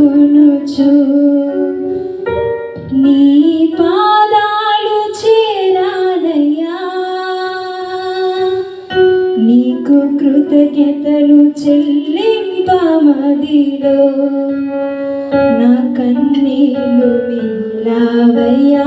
కొనుచు. నీ పాదాలు చేరానయ్యా నీకు కృతజ్ఞతలు చెల్లింపమదిలో. నా కన్నీలు మిల్లావయ్యా.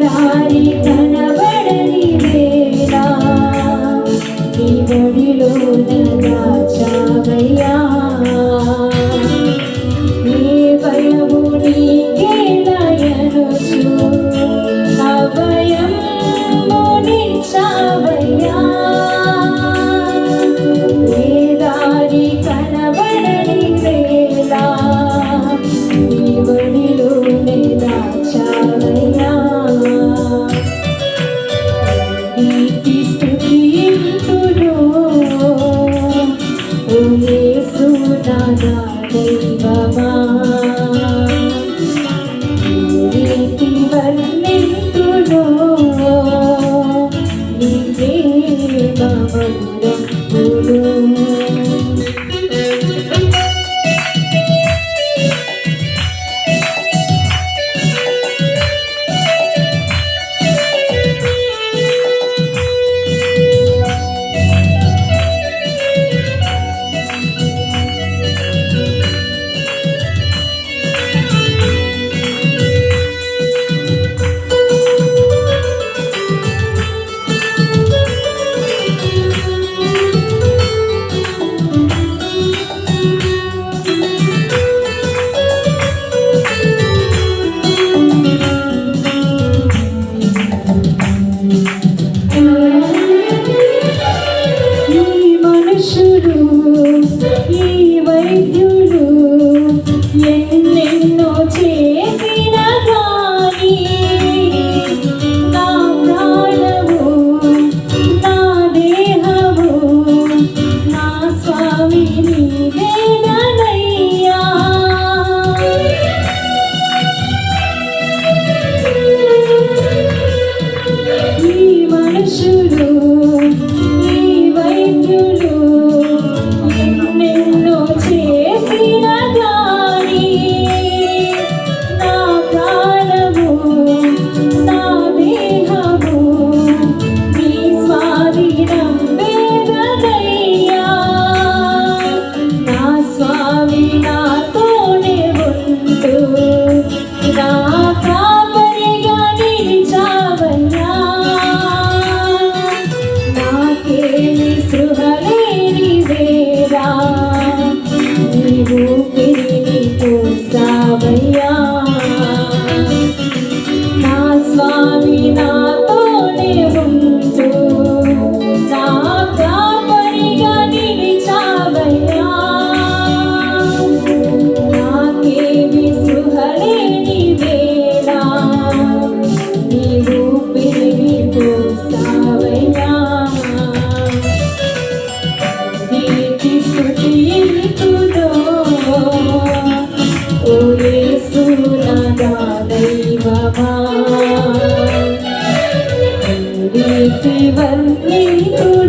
దారి కనబడని వేళ ఈ బడిలో దాచావయ్యా నీ భయము నీ You. จะไม่ยอม 问你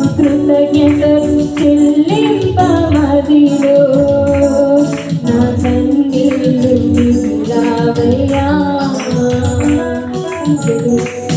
Kulla Yenda